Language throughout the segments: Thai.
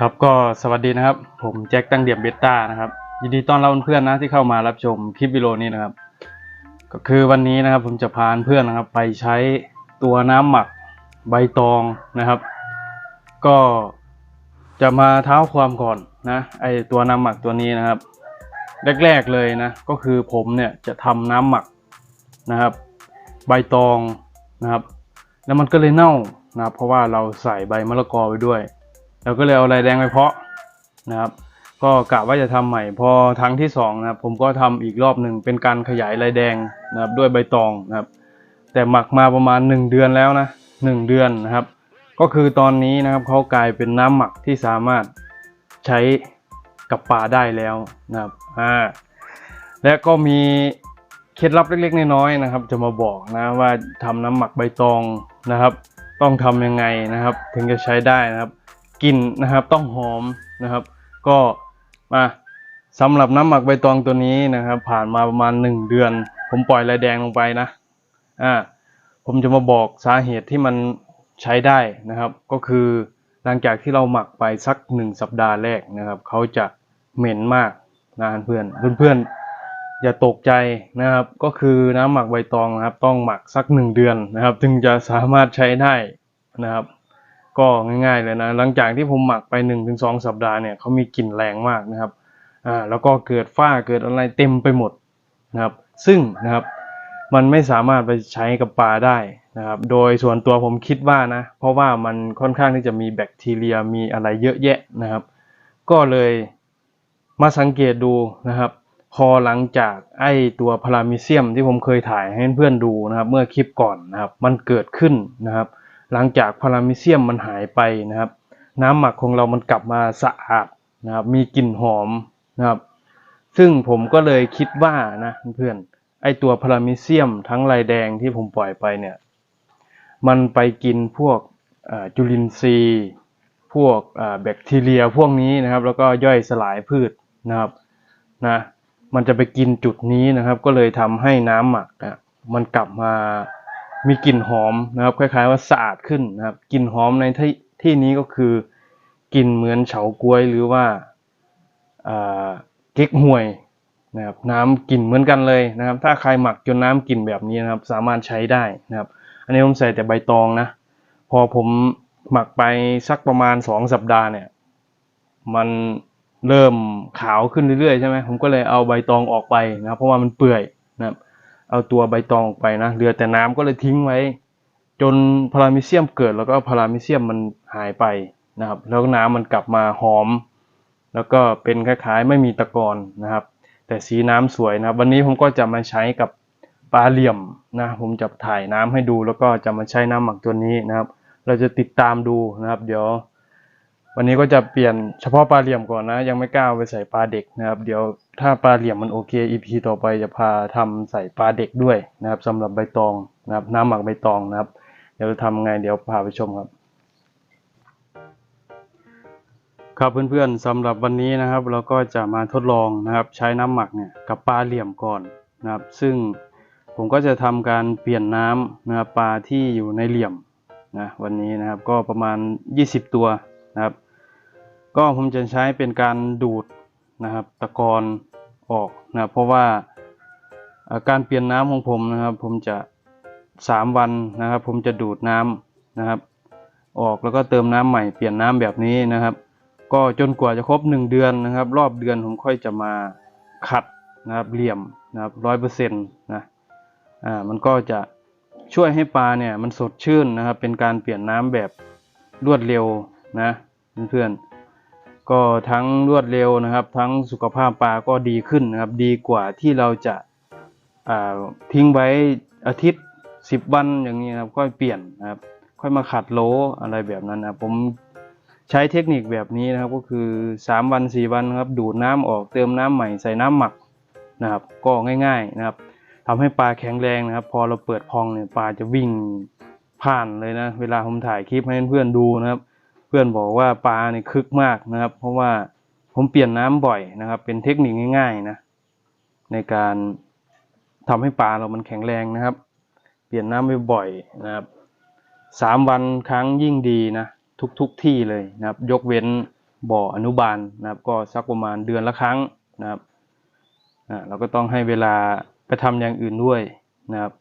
ครับก็สวัสดีนะครับ ผมแจ็คตั้งเดียมเบต้านะครับ ยินดีต้อนรับเพื่อนๆนะที่เข้ามารับชมคลิปวิดีโอนี้นะครับ ก็คือวันนี้นะครับผมจะพาเพื่อนนะครับ ไปใช้ตัวน้ำหมักใบตองนะครับ ก็จะมาเท้าความก่อนนะไอตัวน้ำหมักตัวนี้นะครับ แรกๆเลยนะ ก็คือผมเนี่ยจะทำน้ำหมักนะครับ ใบตองนะครับ แล้วมันก็เลยเน่านะครับ เพราะว่าเราใส่ใบมะละกอไปด้วย เราก็เลยเอาลายแดงไปเพาะนะครับ ก็กะว่าจะทำใหม่พอครั้งที่สองนะครับผมก็ทำอีกรอบหนึ่งเป็นการขยายลายแดงนะครับด้วยใบตองนะครับ แต่หมักมาประมาณหนึ่งเดือนแล้วนะหนึ่งเดือนนะครับ ก็คือตอนนี้นะครับเขากลายเป็นน้ำหมักที่สามารถใช้กับปลาได้แล้วนะครับอ่าและก็มีเคล็ดลับเล็กๆน้อยๆนะครับ จะมาบอกนะว่าทำน้ำหมักใบตองนะครับ ต้องทำยังไงนะครับ ถึงจะใช้ได้นะครับ กลิ่นนะครับต้องหอมนะครับ ก็มาสำหรับน้ำหมักใบตองตัวนี้นะครับ ผ่านมาประมาณหนึ่งเดือน ผมปล่อยลายแดงลงไปนะอ่าผมจะมาบอกสาเหตุที่มันใช้ได้นะครับ ก็คือหลังจากที่เราหมักไปสักหนึ่งสัปดาห์แรกนะครับเขาจะเหม็นมากนะเพื่อนเพื่อนๆอย่าตกใจนะครับ ก็คือน้ำหมักใบตองนะครับ ต้องหมักสักหนึ่งเดือนนะครับ ถึงจะสามารถใช้ได้นะครับ ก็ง่ายๆเลยนะหลังจากที่ผมหมักไป1นถึงสสัปดาห์เนี่ยเขามีกลิ่นแรงมากนะครับอ่าแล้วก็เกิดฝ้าเกิดอะไรเต็มไปหมดนะครับ ซึ่งนะครับมันไม่สามารถไปใช้กับปลาได้นะครับ โดยส่วนตัวผมคิดว่านะ เพราะว่ามันค่อนข้างที่จะมีแบคทีเรียมีอะไรเยอะแยะนะครับ ก็เลยมาสังเกตดูนะครับ พอหลังจากไอตัวพารามิเซียมที่ผมเคยถ่ายให้เพื่อนดูนะครับ เมื่อคลิปก่อนนะครับ มันเกิดขึ้นนะครับ หลังจากพารามิเซียมมันหายไปนะครับ น้ำหมักของเรามันกลับมาสะอาดนะครับมีกลิ่นหอมนะครับ ซึ่งผมก็เลยคิดว่านะเพื่อนไอตัวพารามิเซียมทั้งลายแดงที่ผมปล่อยไปเนี่ย มันไปกินพวกจุลินทรีย์ พวกแบคทีเรียพวกนี้นะครับ แล้วก็ย่อยสลายพืชนะครับนะมันจะไปกินจุดนี้นะครับ ก็เลยทำให้น้ำหมักอะมันกลับมา มีกลิ่นหอมนะครับคล้ายๆว่าสะอาดขึ้นนะครับกลิ่นหอมในที่ที่นี้ก็คือกลิ่นเหมือนเฉาก๊วยหรือว่าเก๊กฮวยนะครับน้ำกลิ่นเหมือนกันเลยนะครับ ถ้าใครหมักจนน้ำกลิ่นแบบนี้นะครับ สามารถใช้ได้นะครับ อันนี้ผมใส่แต่ใบตองนะ พอผมหมักไปสักประมาณสองสัปดาห์เนี่ย มันเริ่มขาวขึ้นเรื่อยๆใช่ไหมผมก็เลยเอาใบตองออกไปนะครับ เพราะว่ามันเปื่อยนะครับ เอาตัวใบตองออกไปนะเหลือแต่น้ำก็เลยทิ้งไว้ จนพารามิเซียมเกิดแล้วก็พารามิเซียมมันหายไปนะครับ แล้วน้ำมันกลับมาหอม แล้วก็เป็นคล้ายๆไม่มีตะกอนนะครับ แต่สีน้ำสวยนะครับ วันนี้ผมก็จะมาใช้กับปลาเหลี่ยมนะผมจะถ่ายน้ำให้ดูแล้วก็จะมาใช้น้ำหมักตัวนี้นะครับ เราจะติดตามดูนะครับ เดี๋ยว วันนี้ก็จะเปลี่ยนเฉพาะปลาเหลี่ยมก่อนนะ ยังไม่กล้าไปใส่ปลาเด็กนะครับ เดี๋ยวถ้าปลาเหลี่ยมมันโอเค EP ต่อไปจะพาทำใส่ปลาเด็กด้วยนะครับสำหรับใบตองนะครับ น้ำหมักใบตองนะครับ เดี๋ยวจะทำไงเดี๋ยวพาไปชมครับ ครับเพื่อนๆสำหรับวันนี้นะครับ เราก็จะมาทดลองนะครับ ใช้น้ำหมักเนี่ยกับปลาเหลี่ยมก่อนนะครับ ซึ่งผมก็จะทำการเปลี่ยนน้ำนะครับปลาที่อยู่ในเหลี่ยมนะวันนี้นะครับก็ประมาณ 20 ตัวนะครับ ก็ผมจะใช้เป็นการดูดนะครับตะกอนออกนะเพราะว่าการเปลี่ยนน้ำของผมนะครับ ผมจะสามวันนะครับ ผมจะดูดน้ำนะครับ ออกแล้วก็เติมน้ำใหม่เปลี่ยนน้ำแบบนี้นะครับ ก็จนกว่าจะครบหนึ่งเดือนนะครับ รอบเดือนผมค่อยจะมาขัดนะครับเหลี่ยมนะครับร้อยเปอร์เซ็นต์นะอ่ามันก็จะช่วยให้ปลาเนี่ยมันสดชื่นนะครับ เป็นการเปลี่ยนน้ำแบบรวดเร็วนะเพื่อนๆ ก็ทั้งรวดเร็วนะครับ ทั้งสุขภาพปลาก็ดีขึ้นนะครับ ดีกว่าที่เราจะาทิ้งไว้อาทิตย์สิบวันอย่างนี้นะครับค่อยเปลี่ยนนะครับ ค่อยมาขัดโลอะไรแบบนั้นนะผมใช้เทคนิคแบบนี้นะครับ ก็คือ 3 วัน 4 วันครับ ดูดน้ำออกเติมน้ำใหม่ใส่น้ำหมักนะครับ ก็ง่าย ๆนะครับทำให้ปลาแข็งแรงนะครับ พอเราเปิดพองเนี่ยปลาจะวิ่งผ่านเลยนะ เวลาผมถ่ายคลิปให้เพื่อนๆดูนะครับ พื่อนบอกว่าปลาเนี่ยคึกมากนะครับ เพราะว่าผมเปลี่ยนน้ำบ่อยนะครับ เป็นเทคนิคง่าย ๆนะ ในการทำให้ปลาเรามันแข็งแรงนะครับ เปลี่ยนน้ำบ่อยๆนะครับสามวันครั้งยิ่งดีนะทุกทุกๆที่เลยนะครับ ยกเว้นบ่ออนุบาลนะครับ ก็สักประมาณเดือนละครั้งนะครับอ่าเราก็ต้องให้เวลาไปทำอย่างอื่นด้วยนะครับ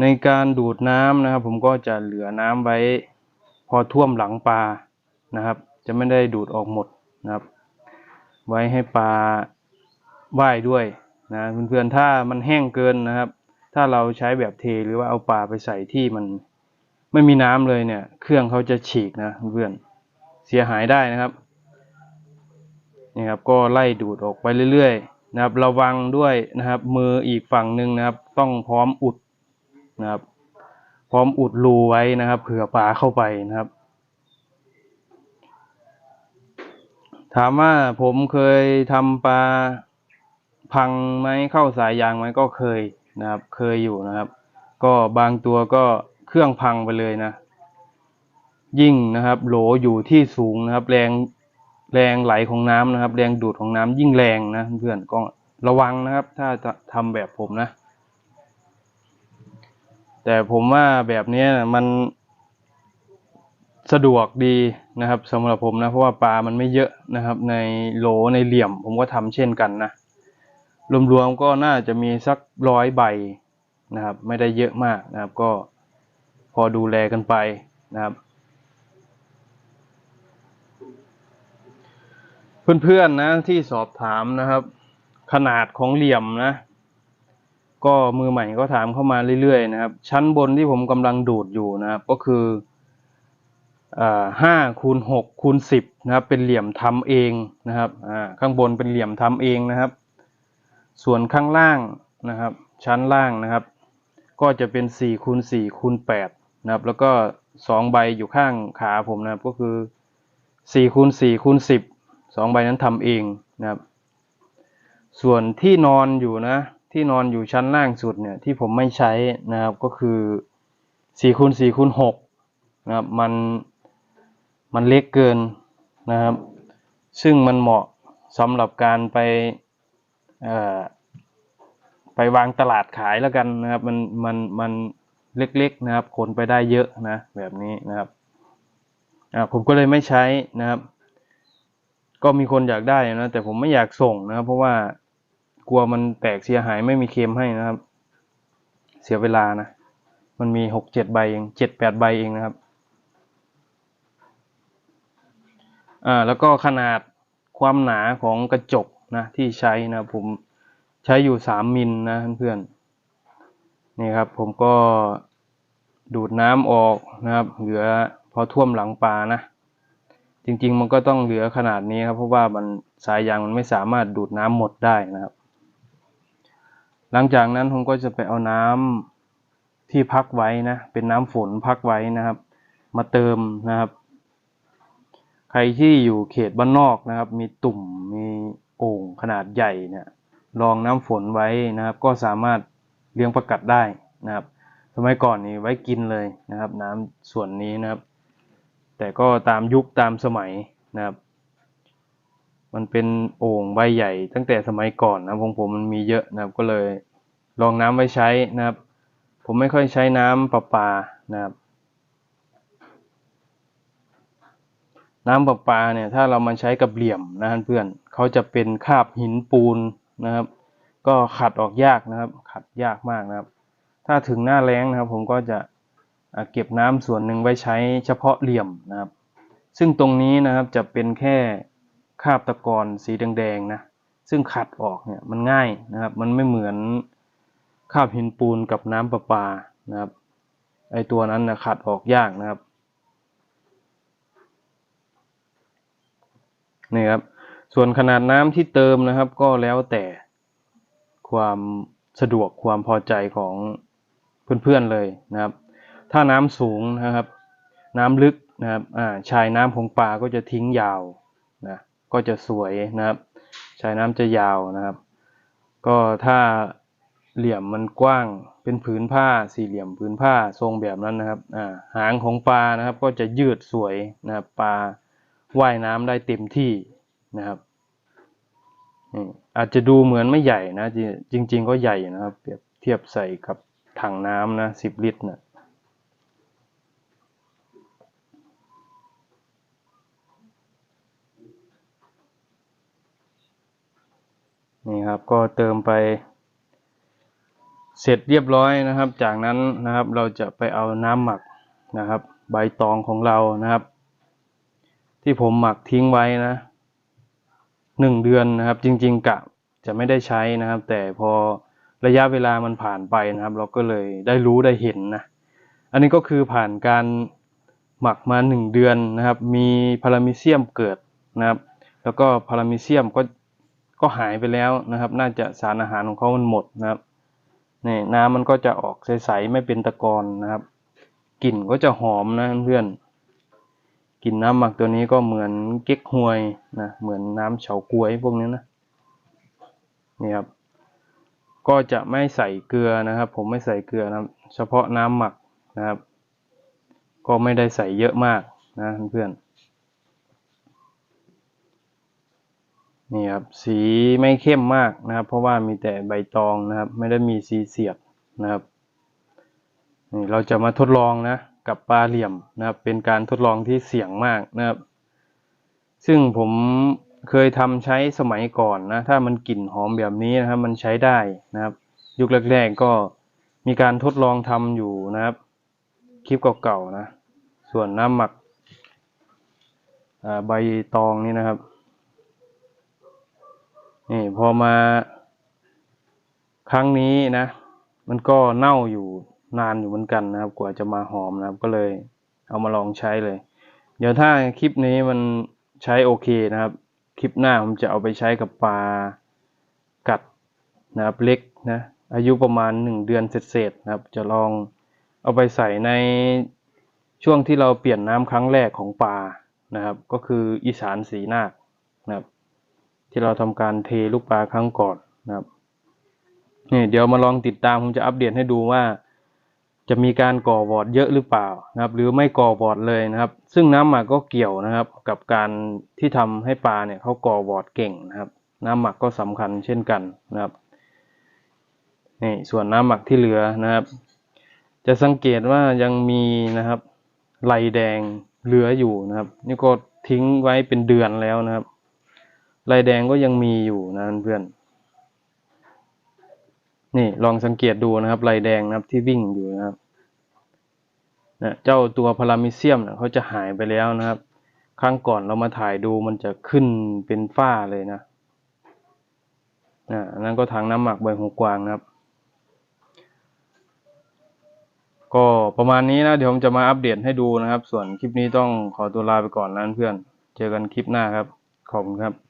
ในการดูดน้ำนะครับ ผมก็จะเหลือน้ำไว้ อท่วมหลังปลานะครับ จะไม่ได้ดูดออกหมดนะครับ ไว้ให้ปลาว่ายด้วยนะเพื่อนๆถ้ามันแห้งเกินนะครับ ถ้าเราใช้แบบเทหรือว่าเอาปลาไปใส่ที่มันไม่มีน้ำเลยเนี่ย เครื่องเขาจะฉีกนะเพื่อนเสียหายได้นะครับนี่ครับก็ไล่ดูดออกไปเรื่อยๆนะครับ ระวังด้วยนะครับ มืออีกฝั่งหนึ่งนะครับ ต้องพร้อมอุดนะครับ พร้อมอุดรูไว้นะครับ เผื่อปลาเข้าไปนะครับ ถามว่าผมเคยทำปลาพังไหมเข้าสายยางไหมก็เคยนะครับ เคยอยู่นะครับ ก็บางตัวก็เครื่องพังไปเลยนะ ยิ่งนะครับ โหลอยู่ที่สูงนะครับ แรงแรงไหลของน้ำนะครับ แรงดูดของน้ำยิ่งแรงนะเพื่อนก็ระวังนะครับ ถ้าจะทำแบบผมนะ แต่ผมว่าแบบนี้มันสะดวกดีนะครับสำหรับผมนะเพราะว่าปลามันไม่เยอะนะครับ ในโหลในเหลี่ยม ผมก็ทำเช่นกันนะรวมๆก็น่าจะมีสักร้อยใบนะครับ ไม่ได้เยอะมากนะครับ ก็พอดูแลกันไปนะครับ เพื่อนๆนะที่สอบถามนะครับ ขนาดของเหลี่ยมนะ ก็มือใหม่ก็ถามเข้ามาเรื่อยๆนะครับ ชั้นบนที่ผมกำลังดูดอยู่นะครับ ก็คือห้าคูณหกคูณสิบนะครับ เป็นเหลี่ยมทำเองนะครับข้างบนเป็นเหลี่ยมทำเองนะครับ ส่วนข้างล่างนะครับ ชั้นล่างนะครับ ก็จะเป็นสี่คูณสี่คูณแปดนะครับ แล้วก็สองใบอยู่ข้างขาผมนะครับ ก็คือสี่คูณสี่คูณสิบสองใบนั้นทำเองนะครับ ส่วนที่นอนอยู่นะ ที่นอนอยู่ชั้นล่างสุดเนี่ยที่ผมไม่ใช้นะครับก็คือสี่คูณสคูณหนะครับมันมันเล็กเกินนะครับ ซึ่งมันเหมาะสำหรับการไปไปวางตลาดขายแล้วกันนะครับ มันมันมันเล็กๆนะครับขนไปได้เยอะนะแบบนี้นะครับอ่าผมก็เลยไม่ใช้นะครับ ก็มีคนอยากได้นะแต่ผมไม่อยากส่งนะครับ เพราะว่า กลัวมันแตกเสียหายไม่มีเค็มให้นะครับ เสียเวลานะ มันมีหกเจ็ดใบเองเจ็ดแปดใบเองนะครับ อ่าแล้วก็ขนาดความหนาของกระจกนะที่ใช้นะผมใช้อยู่สามมิลนะเพื่อนๆนี่ครับผมก็ดูดน้ำออกนะครับ เหลือพอท่วมหลังปลานะจริงๆ มันก็ต้องเหลือขนาดนี้ครับ เพราะว่ามันสายยางมันไม่สามารถดูดน้ำหมดได้นะครับ หลังจากนั้นผมก็จะไปเอาน้ำที่พักไว้นะ เป็นน้ำฝนพักไว้นะครับ มาเติมนะครับ ใครที่อยู่เขตบ้านนอกนะครับ มีตุ่มมีโอ่งขนาดใหญ่เนี่ยรองน้ำฝนไว้นะครับ ก็สามารถเลี้ยงประกัดได้นะครับ สมัยก่อนนี่ไว้กินเลยนะครับ น้ำส่วนนี้นะครับ แต่ก็ตามยุคตามสมัยนะครับ มันเป็นโอ่งใบใหญ่ ตั้งแต่สมัยก่อนนะของผมมันมีเยอะนะครับ ก็เลยลองน้ำไว้ใช้นะครับ ผมไม่ค่อยใช้น้ำประปานะครับ น้ำประปาเนี่ยถ้าเรามาใช้กับเหลี่ยมนะเพื่อนเขาจะเป็นคาบหินปูนนะครับ ก็ขัดออกยากนะครับ ขัดยากมากนะครับ ถ้าถึงหน้าแล้งนะครับ ผมก็จะเก็บน้ำส่วนหนึ่งไว้ใช้เฉพาะเหลี่ยมนะครับ ซึ่งตรงนี้นะครับจะเป็นแค่ คราบตะกอนสีแดงๆนะซึ่งขัดออกเนี่ยมันง่ายนะครับ มันไม่เหมือนคราบหินปูนกับน้ำประปานะครับไอตัวนั้นนะขัดออกยากนะครับนี่ครับส่วนขนาดน้ำที่เติมนะครับ ก็แล้วแต่ความสะดวกความพอใจของเพื่อนๆเลยนะครับ ถ้าน้ำสูงนะครับ น้ำลึกนะครับอ่าชายน้ำของปลาก็จะทิ้งยาว ก็จะสวยนะครับชายน้ำจะยาวนะครับ ก็ถ้าเหลี่ยมมันกว้างเป็นผืนผ้าสี่เหลี่ยมผืนผ้าทรงแบบนั้นนะครับอ่าหางของปลานะครับ ก็จะยืดสวยนะครับปลาว่ายน้ำได้เต็มที่นะครับอาจจะดูเหมือนไม่ใหญ่นะจริงๆก็ใหญ่นะครับเปรียบเทียบใส่กับถังน้ำนะสิบลิตรนะ นี่ครับก็เติมไป เสร็จเรียบร้อยนะครับ จากนั้นนะครับเราจะไปเอาน้ำหมักนะครับ ใบตองของเรานะครับ ที่ผมหมักทิ้งไว้นะหนึ่งเดือนนะครับ จริง ๆกะจะไม่ได้ใช้นะครับ แต่พอระยะเวลามันผ่านไปนะครับ เราก็เลยได้รู้ได้เห็นนะอันนี้ก็คือผ่านการหมักมาหนึ่งเดือนนะครับ มีพารามิเซียมเกิดนะครับ แล้วก็พารามิเซียมก็ ก็หายไปแล้วนะครับ น่าจะสารอาหารของเขามันหมดนะครับนี่น้ำมันก็จะออกใสๆไม่เป็นตะกอนนะครับกลิ่นก็จะหอมนะเพื่อนกลิ่นน้ำหมักตัวนี้ก็เหมือนเก๊กฮวยนะเหมือนน้ำเฉาก๊วยพวกนี้นะนี่ครับก็จะไม่ใส่เกลือนะครับ ผมไม่ใส่เกลือนะครับ เฉพาะน้ำหมักนะครับ ก็ไม่ได้ใส่เยอะมากนะเพื่อนๆ นี่ครับสีไม่เข้มมากนะครับ เพราะว่ามีแต่ใบตองนะครับ ไม่ได้มีสีเสียดนะครับนี่เราจะมาทดลองนะกับปลาเหลี่ยมนะครับ เป็นการทดลองที่เสี่ยงมากนะครับ ซึ่งผมเคยทำใช้สมัยก่อนนะ ถ้ามันกลิ่นหอมแบบนี้นะครับ มันใช้ได้นะครับ ยุคแรกๆก็มีการทดลองทำอยู่นะครับ คลิปเก่าๆนะ ส่วนน้ำหมักใบตองนี่นะครับ นี่พอมาครั้งนี้นะ มันก็เน่าอยู่นานอยู่เหมือนกันนะครับ กว่าจะมาหอมนะครับ ก็เลยเอามาลองใช้เลย เดี๋ยวถ้าคลิปนี้มันใช้โอเคนะครับ คลิปหน้าผมจะเอาไปใช้กับปลากัดนะครับเล็กนะ อายุประมาณหนึ่งเดือนเศษๆนะครับ จะลองเอาไปใส่ในช่วงที่เราเปลี่ยนน้ำครั้งแรกของปลานะครับ ก็คืออีสานสีนาคนะครับ ที่เราทำการเทลูกปลาครั้งก่อนนะครับนี่เดี๋ยวมาลองติดตามผมจะอัปเดตให้ดูว่า จะมีการก่อวอร์ดเยอะหรือเปล่านะครับ หรือไม่ก่อวอร์ดเลยนะครับ ซึ่งน้ำหมักก็เกี่ยวนะครับ กับการที่ทำให้ปลาเนี่ยเขาก่อวอร์ดเก่งนะครับ น้ำหมักก็สำคัญเช่นกันนะครับนี่ส่วนน้ำหมักที่เหลือนะครับ จะสังเกตว่ายังมีนะครับลายแดงเหลืออยู่นะครับ นี่ก็ทิ้งไว้เป็นเดือนแล้วนะครับ ลายแดงก็ยังมีอยู่นะเพื่อน นี่ลองสังเกตดูนะครับลายแดงนะครับที่วิ่งอยู่นะครับนะเจ้าตัวพารามิเซียมนะเขาจะหายไปแล้วนะครับ ครั้งก่อนเรามาถ่ายดูมันจะขึ้นเป็นฝ้าเลยนะนะอันนั้นก็ทางน้ำหมักใบหูกวางนะครับ ก็ประมาณนี้นะเดี๋ยวผมจะมาอัปเดตให้ดูนะครับ ส่วนคลิปนี้ต้องขอตัวลาไปก่อนนะเพื่อน เจอกันคลิปหน้าครับ ขอบคุณครับ